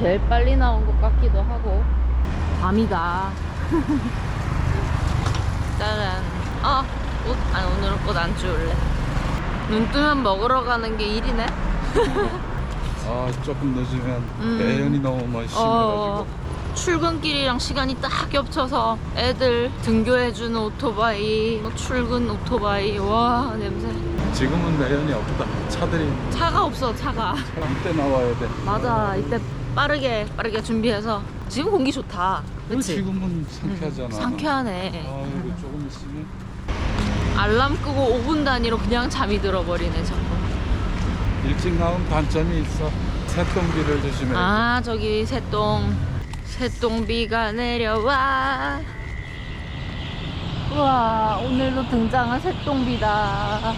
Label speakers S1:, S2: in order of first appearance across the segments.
S1: 제일 빨리 나온 것 같기도 하고. 밤이다. 짜란 아! 옷, 아니 오늘은 옷안 주울래. 눈 뜨면 먹으러 가는 게 일이네?
S2: 아 조금 늦으면
S1: 음.
S2: 매연이 너무 많이
S1: 어,
S2: 심해가지고.
S1: 출근길이랑 시간이 딱 겹쳐서 애들 등교해주는 오토바이 뭐 출근 오토바이 와 냄새.
S2: 지금은 매연이 없다. 차들이
S1: 차가 없어 차가.
S2: 이때 나와야 돼.
S1: 맞아 이때 빠르게 빠르게 준비해서 지금 공기 좋다. 그치?
S2: 지금은 상쾌하잖아.
S1: 상쾌하네.
S2: 아 이거 조금 있으면.
S1: 알람 끄고 5분 단위로 그냥 잠이 들어버리네 자꾸
S2: 일찍 나온 단점이 있어. 새똥비를 조심해
S1: 아 저기 새똥. 새똥비가 내려와. 우와 오늘도 등장한 새똥비다.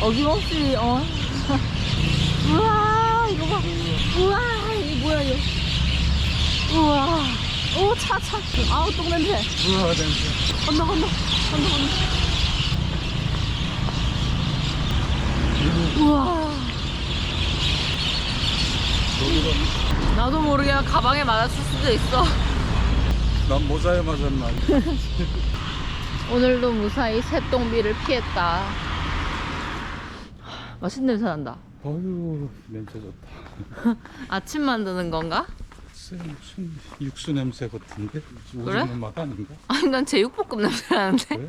S1: 어김없이 어? 우와 이거 봐. 우와. 이 뭐야 이거? 우와. 오 차 차. 아우 똥냄새.
S2: 우와 냄새.
S1: 건너 건너. 건너 건너. 우와. 나도 모르게 가방에 맞았을 수도 있어.
S2: 난 모자에 맞았나?
S1: 오늘도 무사히 새똥비를 피했다. 맛있는 냄새 난다.
S2: 어휴 냄새 좋다
S1: 아침 만드는 건가?
S2: 글쎄, 무슨 육수 냄새 같은데
S1: 그래?
S2: 집은 맛 아닌가?
S1: 아니 난 제육볶음 냄새 나는데
S2: 그래?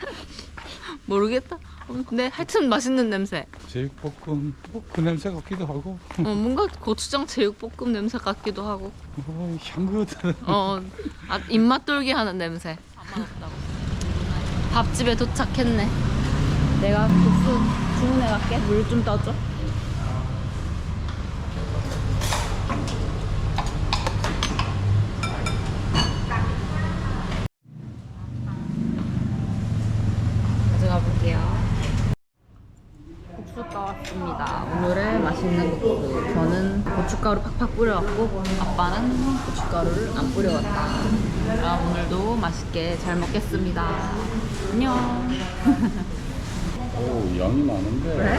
S1: 모르겠다. 어, 근데 하여튼 맛있는 냄새.
S2: 제육볶음 뭐 그 냄새 같기도 하고
S1: 어, 뭔가 고추장 제육볶음 냄새 같기도 하고.
S2: 어, 향긋한
S1: 어, 아, 입맛 돌게 하는 냄새. 밥집에 도착했네. 내가 국수 주문해 갈게. 물 좀 떠줘. 가져가 볼게요. 국수 떠왔습니다. 오늘의 맛있는 국수. 저는 고춧가루 팍팍 뿌려왔고 아빠는 고춧가루를 안 뿌려왔다. 아, 오늘도 맛있게 잘 먹겠습니다. 안녕.
S2: 오 양이 많은데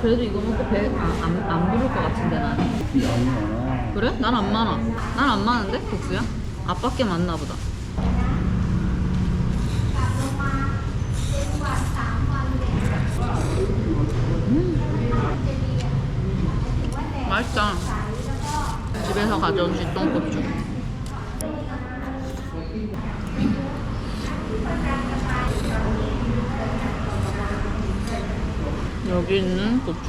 S1: 그래도 이거 먹고 배안 안, 안 부를 것 같은데 나는.
S2: 양이 많아
S1: 그래? 난 안 많아. 난 안 많은데 국수야? 아빠께 많나 보다. 음. 맛있다. 집에서 가져온 쥐똥고추. 여기 있는 고추.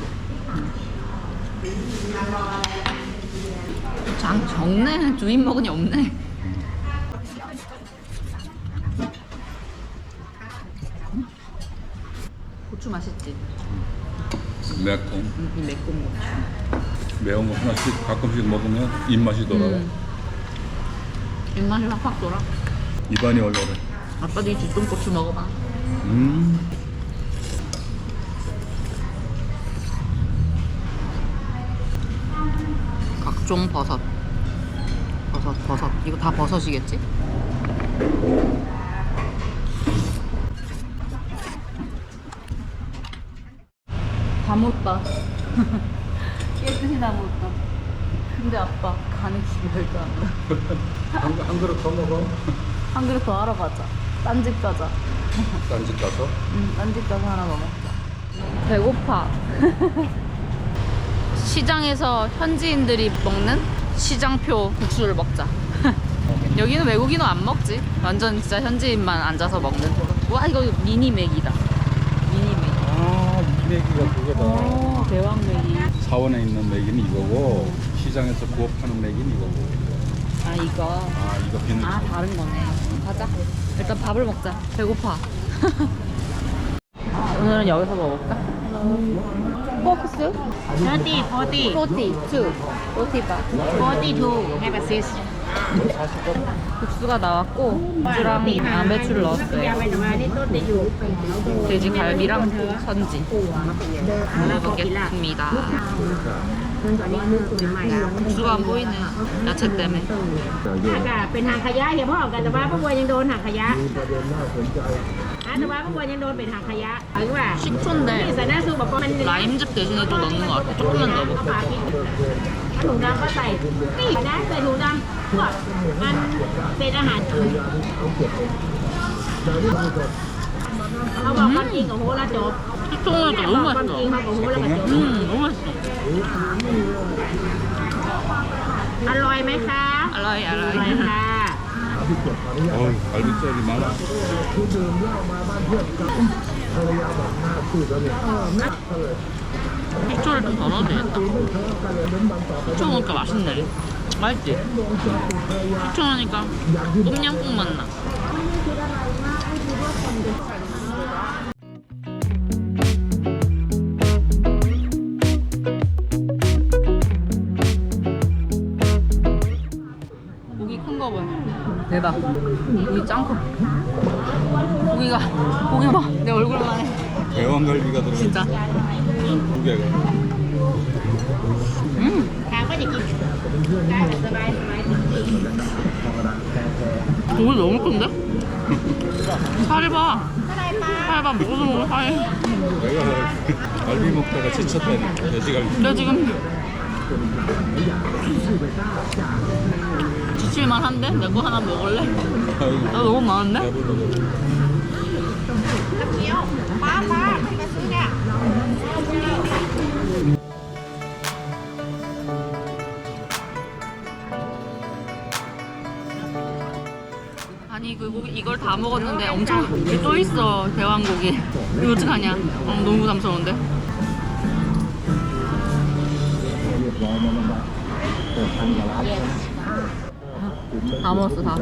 S1: 장 적네 주인 먹으니 없네 고추 맛있지?
S2: 매콤
S1: 이 매콤 고추
S2: 매운 거 하나씩 가끔씩 먹으면 입맛이 돌아와.
S1: 음. 입맛이 확확 돌아.
S2: 입안이 얼얼해.
S1: 아빠도 이 쥐똥고추 먹어봐.
S2: 음.
S1: 각종 버섯. 버섯 버섯. 이거 다 버섯이겠지? 다 못다 깨끗이 다 못다. 근데 아빠 간이 기별도 안 나
S2: 한, 한 그릇 더 먹어.
S1: 한 그릇 더 알아보자. 딴 집 가자.
S2: 딴 집 가서?
S1: 응, 딴 집 가서 하나 더 먹자 배고파. 시장에서 현지인들이 먹는 시장표 국수를 먹자. 여기는 외국인은 안 먹지. 완전 진짜 현지인만 앉아서 먹는. 와 이거 미니 맥이다. 미니 맥.
S2: 아 맥이가 두 개다.
S1: 오, 대왕 맥이
S2: 사원에 있는 맥이는 이거고 시장에서 구워 파는 맥이는 이거고.
S1: 아 이거?
S2: 아 이거 비는
S1: 아 다른 거네. 가자. 일단 밥을 먹자. 배고파. 오늘은 여기서 먹을까? 포 크스?
S3: 30, 40,
S1: 42 42바
S3: 42, have a sis.
S1: 국수가 나왔고 고추랑 양배추를 넣었어요 돼지 갈비랑 선지 먹어보겠습니다 국수가 안 보이네 야채 때문에
S3: ถ้าเป็นหางขยะเห็นพ่อกันแต่ว่าพวกวัวยังโดนหางขยะอ่า แต่ว่าเมื่อวานยังโดนเป็นถังขยะหรือว่า ที่
S1: 식초인데
S3: ใส่หน้าซูบอกว่ามัน
S1: 라임즙 대신에 좀 넣는 것 같아. 조금만 넣어볼게.
S3: ฝาปิดถุงดำก็ใส่นี่นะใส่ถุงดำพวกมันเป็นอาหารเขาบอกความจริงกับโหระจบ
S1: 식초는
S3: เนี่ย
S1: 너무
S3: บอกความจริง
S1: 맛있어.
S3: มากับโหระจบ
S1: 음, 너무 맛있어.
S3: อร่อยไหมคะ
S1: 알라이,
S3: อร่อย
S1: 알라이.
S3: ค่ะ
S1: 좀 더 넣어도 되겠다. 식초 넣으니까 맛있네. 맛있지? 식초 넣으니까 똠양꿍 맛 나. 대박. 고기 짱커. 고기가 고기 봐내 얼굴만 해.
S2: 대왕갈비가 들어가
S1: 진짜.
S2: 두 개가
S1: 음. 고기 너무 큰데? 살이 봐. 살이 봐. 먹어서 먹어 살이.
S2: 내가 갈비 먹다가 지쳤다니 돼지갈비.
S1: 나 지금 묻힐만 한데? 내 거 하나 먹을래? 나 너무 많은데? 아니 그리고 이걸 다 먹었는데 엄청 또 있어 대왕고기 이거 어떡하냐 어, 너무 부담스러운데 예. 다 먹었어 다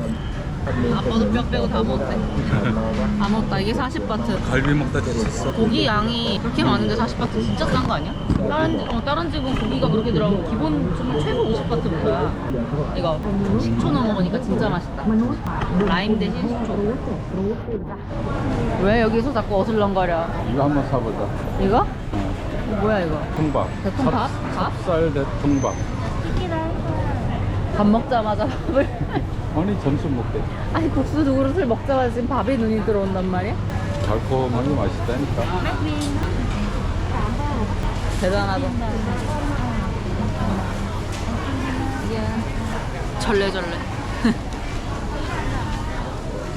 S1: 아빠도 뼈 빼고 다 먹었대 다 먹었다 이게 40바트
S2: 갈비 먹다 지쳤어.
S1: 고기 양이 그렇게 많은데 40바트 진짜 싼 거 아니야? 다른, 집- 어, 다른 집은 고기가 그렇게 들어가고 기본 정말 최고 50바트부터야 이거 식초 넣어 먹으니까 진짜 맛있다 라임 대신 식초 왜 여기서 자꾸 어슬렁거려
S2: 이거 한번 사보자.
S1: 이거? 뭐야 이거?
S2: 통밥.
S1: 대통밥? 밥?
S2: 찹쌀 대통밥.
S1: 밥 먹자마자 밥을
S2: 아니, 점심 먹게.
S1: 아니 국수 두 그릇을 먹자마자 지금 밥에 눈이 들어온단 말이야?
S2: 달콤하게 맛있다니까.
S1: 대단하다 절레절레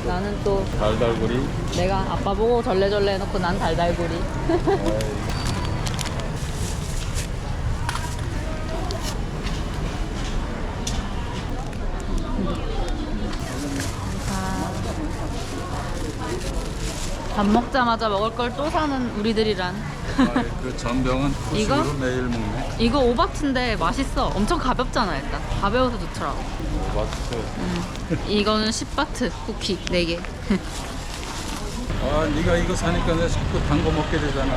S1: 나는 또
S2: 달달구리.
S1: 내가 아빠 보고 절레절레 해놓고 난 달달구리
S2: 에이.
S1: 밥 먹자마자 먹을 걸 또 사는 우리들이란
S2: 아이, 그 전병은
S1: 이거?
S2: 후식으로 매일 먹네.
S1: 이거 오바트인데 맛있어 엄청 가볍잖아 일단 가벼워서 좋더라고
S2: 맛있어.
S1: 음. 이거는 10바트 쿠키 4개
S2: 아, 네가 이거 사니까 내가 자꾸 단 거 먹게 되잖아.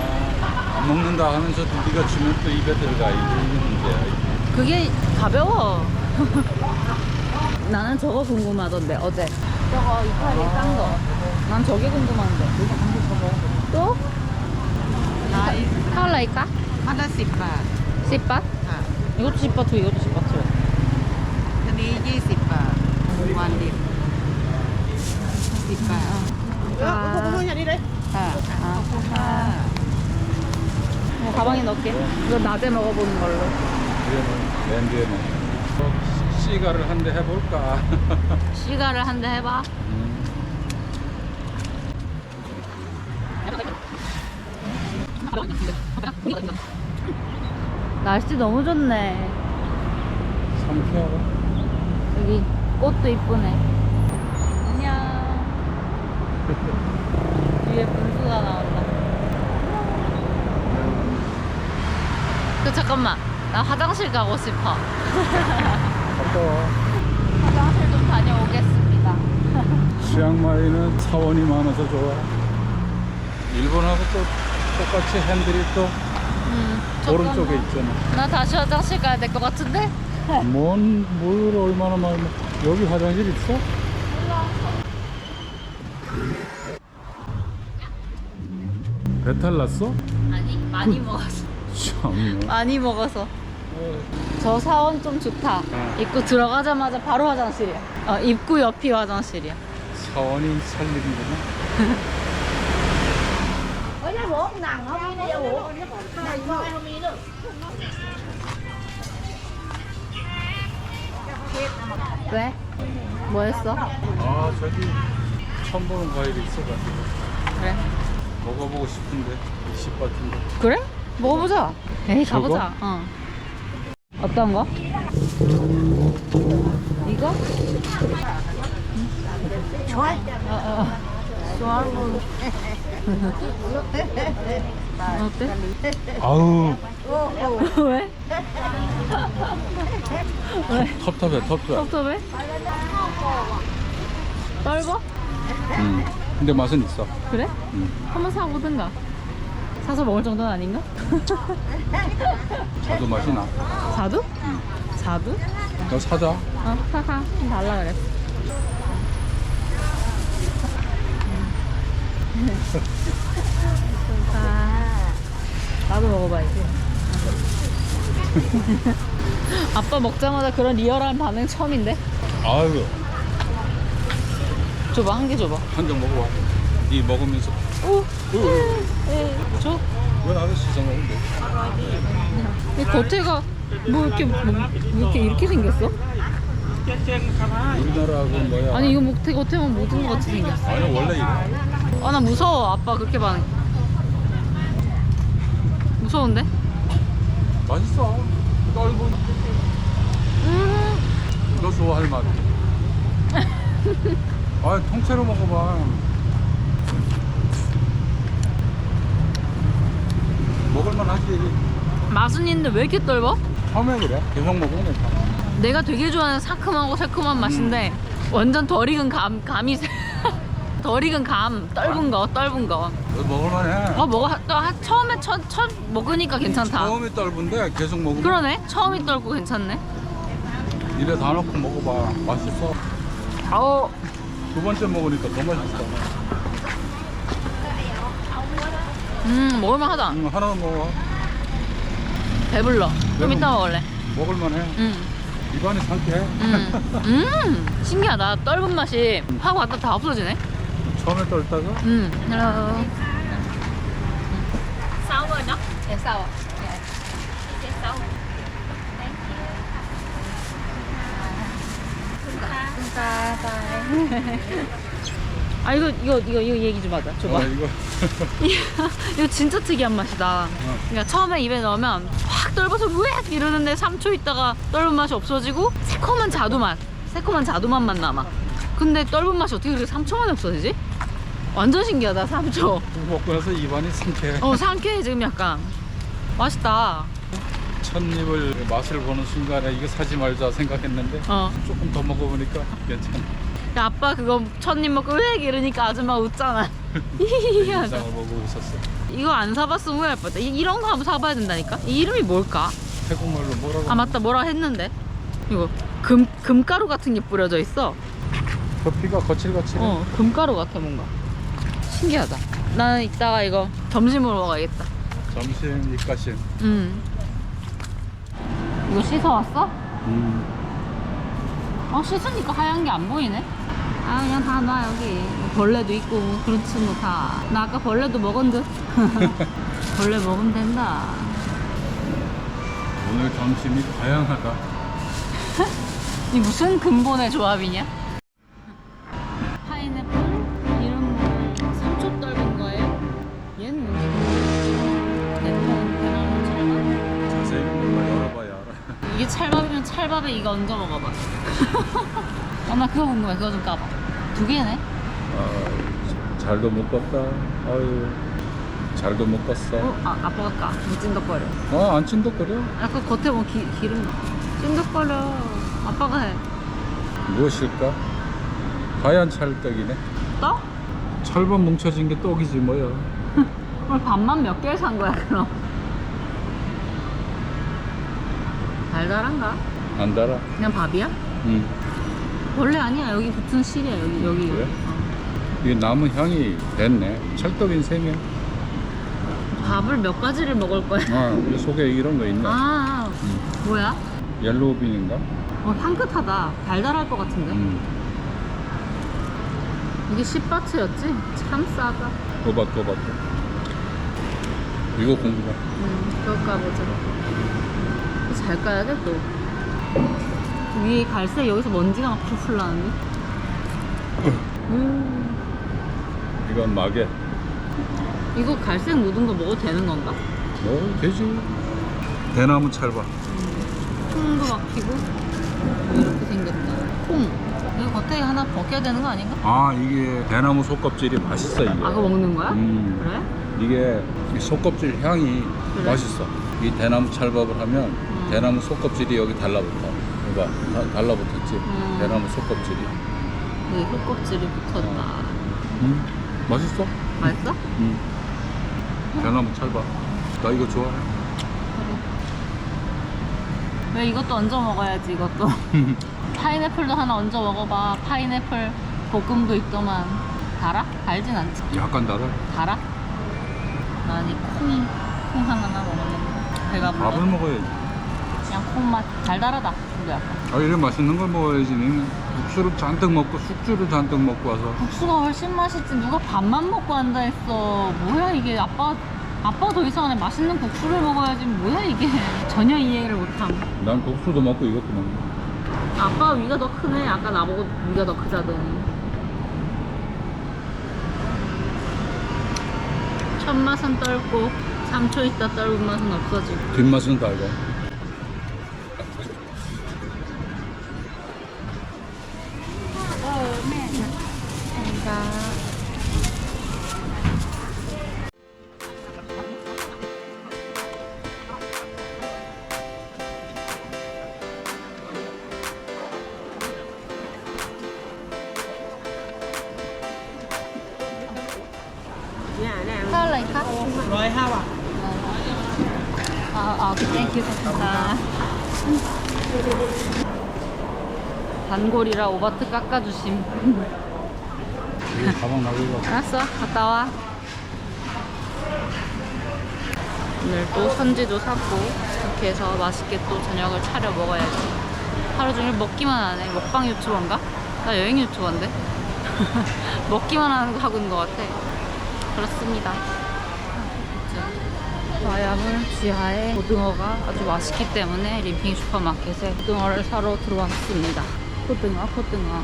S2: 안 먹는다 하면서 네가 주면 또 입에 들어가. 이게 문제야.
S1: 그게 가벼워 나는 저거 궁금하던데 어제 저거 이파리 싼거 난 저게 궁금한데. 여기 방금 저거.
S3: 또? 아, 타올라이까? 하나
S1: 씹바.
S3: 씹바? 아.
S1: 이것도 씹바 투, 이것도 씹바
S3: 투. 근데 이게 씹바. 원 립. 씹바.
S1: 아,
S3: 이거 뭐냐, 이래?
S1: 아, 아. 뭐 가방에 넣을게. 이거 낮에 먹어보는 걸로.
S2: 맨 뒤에 먹 시가를 한 대 해볼까?
S1: 시가를 한 대 해봐.
S2: 음.
S1: 날씨 너무 좋네
S2: 상쾌하다.
S1: 여기 꽃도 이쁘네. 안녕. 뒤에 분수가 나온다. 그 잠깐만. 나 화장실 가고 싶어.
S2: 와.
S1: 화장실 좀 다녀오겠습니다.
S2: 치앙마이는 사원이 많아서 좋아. 일본하고 또 똑같이 핸들이 또
S1: 음,
S2: 오른쪽에. 있잖아.
S1: 나 다시 화장실 가야 될 것 같은데?
S2: 뭔, 뭘 얼마나 많이 먹... 여기 화장실 있어? 배탈 났어?
S1: 아니, 많이 먹었어.
S2: 참나.
S1: 많이 먹어서. 저 사원 좀 좋다. 입구 들어가자마자 바로 화장실이야. 어, 입구 옆이 화장실이야.
S2: 사원이 살리는구나.
S1: 왜? 뭐 했어?
S2: 아 저기 처음 보는 과일이 있어가지고
S1: 그래.
S2: 먹어보고 싶은데 이씨 같은데
S1: 그래? 먹어보자. 에이? 가보자. 어. 어떤 거? 이거? 좋아. 어, 어. 좋아. 어때?
S2: 아우
S1: 왜? 왜?
S2: 텁텁해 텁텁해
S1: 섭섭해? 떨고?
S2: 음. 근데 맛은 있어
S1: 그래?
S2: 음.
S1: 한번 사보든가. 사서 먹을 정도는 아닌가?
S2: 자두 맛이 나
S1: 자두?
S2: 음.
S1: 자두?
S2: 너 사자
S1: 어. 좀 달라 그랬어. 아, 나도 먹어봐야지. 아빠 먹자마자 그런 리얼한 반응 처음인데?
S2: 아유
S1: 줘봐, 한 개 줘봐.
S2: 한장 먹어봐 이 먹으면서
S1: 오,
S2: 어,
S1: 에, 줘.
S2: 왜 씻어 먹는데
S1: 이 겉에가 뭐 이렇게, 뭐, 뭐 이렇게, 이렇게 생겼어?
S2: 우리나라하고 뭐야
S1: 아니, 이거 뭐, 겉에, 겉에만 모든 것 같이 생겼어.
S2: 아니 원래 이래
S1: 아, 나 무서워. 아빠 그렇게 반응. 무서운데?
S2: 맛있어 떫은
S1: 음.
S2: 너 좋아할 맛 아 통째로 먹어봐 먹을만 하지
S1: 맛은 있는데 왜 이렇게 떫어?
S2: 처음에 그래 계속 먹으면 괜찮아
S1: 내가 되게 좋아하는 상큼하고 새콤한 맛인데 완전 덜 익은 감, 감이 세- 덜 익은 감, 떫은 거, 떫은 거.
S2: 너 먹을만 해
S1: 어 먹어, 하- 또 하- 처음에 첫, 첫 먹으니까 괜찮다.
S2: 처음에 떫은데 계속 먹으면
S1: 그러네, 처음이 떫고 괜찮네.
S2: 입에 다 넣고 먹어봐 맛있어
S1: 아우,
S2: 두 번째 먹으니까 더 맛있어
S1: 음 먹을만하다.
S2: 응, 하나는 먹어
S1: 배불러. 좀. 이따 먹을래.
S2: 먹을만 해
S1: 음,
S2: 입안이 상쾌해
S1: 음, 음, 신기하다. 떫은 맛이 확 왔다 다 없어지네.
S2: 처음에 떫다가
S1: 음, hello. Sour no? Yeah, sour. Yeah. Okay, sour. Thank you. Bye. 아 이거 이거 이거 이거 얘기 좀 하자. 줘봐.
S2: 어, 이거
S1: 이거 진짜 특이한 맛이다. 그러니까 처음에 입에 넣으면 확 떫어서 왜 이러는데 3초 있다가 떫은 맛이 없어지고 새콤한 자두 맛, 새콤한 자두 맛만 남아. 근데 떫은 맛이 어떻게 그렇게 3초 만에 없어지지? 완전 신기하다 3초.
S2: 먹고 나서 입안이 상쾌해
S1: 어 상쾌해 지금 약간 맛있다.
S2: 첫 입을 맛을 보는 순간에 이거 사지 말자 생각했는데
S1: 어.
S2: 조금 더 먹어보니까 괜찮아
S1: 야, 아빠 그거 첫 입 먹고 왜 이러니까 아줌마 웃잖아.
S2: 이상을 보고 웃었어
S1: 이거 안 사봤으면 후회할 뻔했다. 이- 이런 거 한번 사봐야 된다니까. 이 이름이 뭘까?
S2: 태국말로 뭐라고
S1: 아 맞다 뭐라 했는데 이거 금 금가루 같은 게 뿌려져 있어.
S2: 커피가 거칠거칠해
S1: 어 금가루 같아 뭔가. 신기하다. 나는 이따가 이거 점심으로 먹어야겠다.
S2: 점심 입가심
S1: 음. 이거 씻어 왔어?
S2: 음.
S1: 어 씻으니까 하얀 게 안 보이네. 아 그냥 다 놔 여기 벌레도 있고 뭐 그렇지 뭐 다. 나 아까 벌레도 먹은 듯. 벌레 먹으면 된다.
S2: 오늘 점심이 다양하다
S1: 이 무슨 근본의 조합이냐? 찰밥이면 찰밥에 이거 얹어 먹어봐. 아, 나 그거 궁금해. 그거 좀 까봐. 두 개네?
S2: 아, 잘도 못 껐다 아유 잘도 못
S1: 어?
S2: 껐어
S1: 아, 아빠가 까. 뭐 찐덕거려.
S2: 아 안 찐덕거려
S1: 아까 겉에 뭐 기, 기름. 찐덕거려. 아빠가 해.
S2: 무엇일까 하얀 찰떡이네
S1: 떡?
S2: 철반 뭉쳐진 게 떡이지 뭐야
S1: 오늘 밥만 몇 개를 산 거야, 그럼? 달달한가?
S2: 안 달아
S1: 그냥 밥이야?
S2: 응
S1: 원래 아니야. 여기 붙은 실이야. 여기 여기.
S2: 그래?
S1: 어.
S2: 이게 나무 향이 됐네 찰떡인 셈이야
S1: 밥을 몇 가지를 먹을 거야.
S2: 아, 이 속에 이런 거 있네
S1: 아,
S2: 음.
S1: 뭐야?
S2: 옐로우빈인가?
S1: 어, 향긋하다. 달달할 것 같은데.
S2: 음.
S1: 이게 10바트였지? 참 싸다.
S2: 꼬박꼬박 이거 공부가.
S1: 음, 그럴까 보자. 잘 까야 돼 또. 위에 갈색 여기서 먼지가 막 풀풀 나는데. 음,
S2: 이건 마개.
S1: 이거 갈색 묻은 거 먹어도 되는 건가?
S2: 뭐 되지. 대나무 찰봐.
S1: 콩도 막 피고 이렇게 생겼다. 콩. 이거 겉에 하나 벗겨야 되는 거 아닌가?
S2: 아 이게 대나무 속껍질이 맛있어 이게.
S1: 아, 그거 먹는 거야?
S2: 음.
S1: 그래?
S2: 이게 이 속껍질 향이
S1: 그래?
S2: 맛있어. 이 대나무 찰밥을 하면
S1: 음.
S2: 대나무 속껍질이 여기 달라붙어. 봐봐, 다- 달라붙었지.
S1: 음.
S2: 대나무 속껍질이.
S1: 네, 흙껍질이 붙었다.
S2: 음, 맛있어.
S1: 맛있어?
S2: 음. 대나무 찰밥. 나 이거 좋아해.
S1: 왜 이것도 얹어 먹어야지 이것도. 파인애플도 하나 얹어 먹어봐. 파인애플 볶음도 있더만. 달아? 달진 않지.
S2: 약간 달아.
S1: 달아? 난이 콩이 콩 하나만 먹으면 배가 불러.
S2: 밥을 먹어야지.
S1: 콩맛 달달하다. 근데.
S2: 아 이래 맛있는 걸 먹어야지. 니는 국수를 잔뜩 먹고 숙주를 잔뜩 먹고 와서.
S1: 국수가 훨씬 맛있지. 누가 밥만 먹고 한다 했어. 뭐야 이게 아빠 아빠 더 이상하네. 맛있는 국수를 먹어야지. 뭐야 이게. 전혀 이해를 못함.
S2: 난 국수도 먹고 이것도 먹고.
S1: 아빠 위가 더 크네. 아까 나보고 위가 더 크다더니. 첫 맛은 떨고 3초 있다 떨군 맛은 없어지고.
S2: 뒷맛은 달고.
S1: 아, 아, 땡큐, 감사합니다. 단골이라 오바트 깎아주심.
S2: 이거 가방 나가고.
S1: 알았어, 갔다 와. 오늘 또 선지도 사고 이렇게 해서 맛있게 또 저녁을 차려 먹어야지. 하루 종일 먹기만 하네. 먹방 유튜버인가? 나 여행 유튜버인데. 먹기만 하는 거 하고 있는 것 같아. 그렇습니다. 마야물 지하에 고등어가 아주 맛있기 때문에 림핑 슈퍼마켓에 고등어를 사러 들어왔습니다. 고등어, 고등어.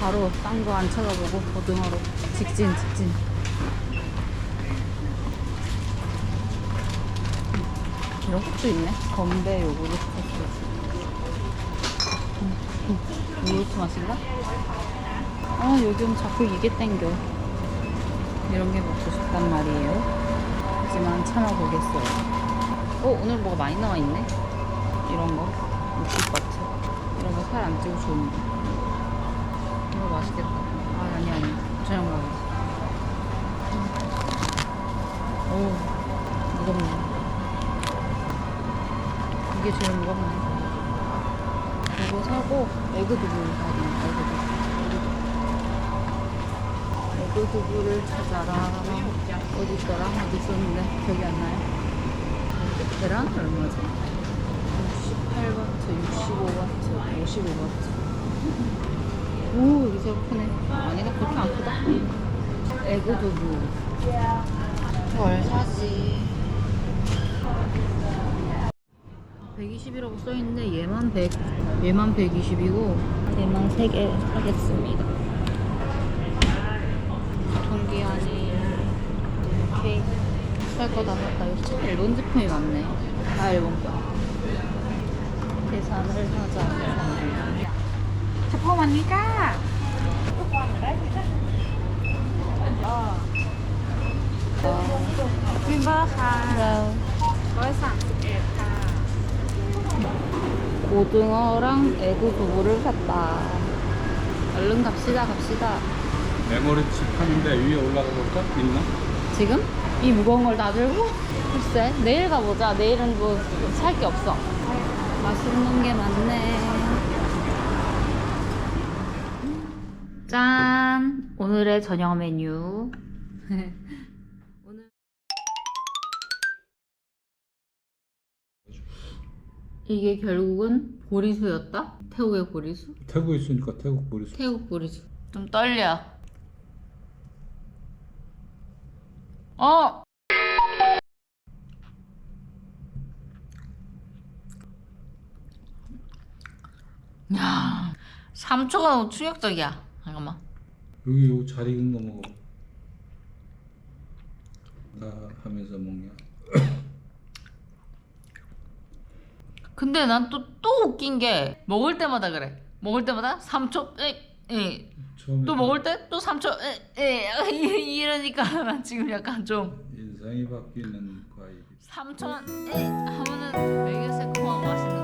S1: 바로 딴 거안 쳐다보고 고등어로 직진, 직진. 이런 것도 있네. 건배 요구르트 소스. 요구르트 맛인가? 아, 요즘 자꾸 이게 땡겨. 이런 게 먹고 싶단 말이에요. 하지만 참아보겠어요. 어, 오늘 뭐가 많이 나와 있네? 이런 거. 육식바트. 이런 거 살 안 찌고 좋은 거. 이거 맛있겠다. 아, 아니, 아니. 저녁 먹어야지. 오, 무겁네. 이게 제일 무겁네. 이거 사고, 에그두부 사야 되나, 에그두부. 에 그두부를 찾아라. 어디 있더라? 어디 있었는데? 기억이 안 나요? 계란 얼마지? 68바트, 65바트, 55바트. 오, 여기 제일 크네. 아니다, 그렇게 안 크다. 에그 두부. 뭘 사지? 120이라고 써있는데 얘만 100, 얘만 120이고 얘만 3개 사겠습니다. 동기한이 케이크 살거 다 샀다. 여기 참 일본 제품이 많네. 다 일본 거. 계산을 하자.
S3: Chụp hình đi ca. Vinber ค่ะ ร้อยสามสิบเอ็ดค่ะ
S1: 고등어랑 에그 두부를 샀다. 얼른 갑시다, 갑시다.
S2: 메모리칩 하는데 위에 올라가 볼까? 있나?
S1: 지금? 이 무거운 걸 다 들고? 글쎄, 내일 가보자. 내일은 뭐 살 게 없어. 맛있는 게 많네. 짠! 오늘의 저녁 메뉴. 오늘 이게 결국은 보리수였다? 태국의 보리수?
S2: 태국 있으니까 태국 보리수.
S1: 태국 보리수. 좀 떨려. 어! 야, 3초가 충격적이야. 잠깐만.
S2: 여기 요잘 익은 거 먹어. 나 하면서 먹냐?
S1: 근데 난 또 또 웃긴 게 먹을 때마다 그래. 먹을 때마다 3초
S2: 에이, 에이,
S1: 또 먹을 때또 3초 에 에 이러니까 난 지금 약간 좀
S2: 인상이 바뀌는 과일.
S1: 3초만 에 하면은 되게 맛있는 거 아니다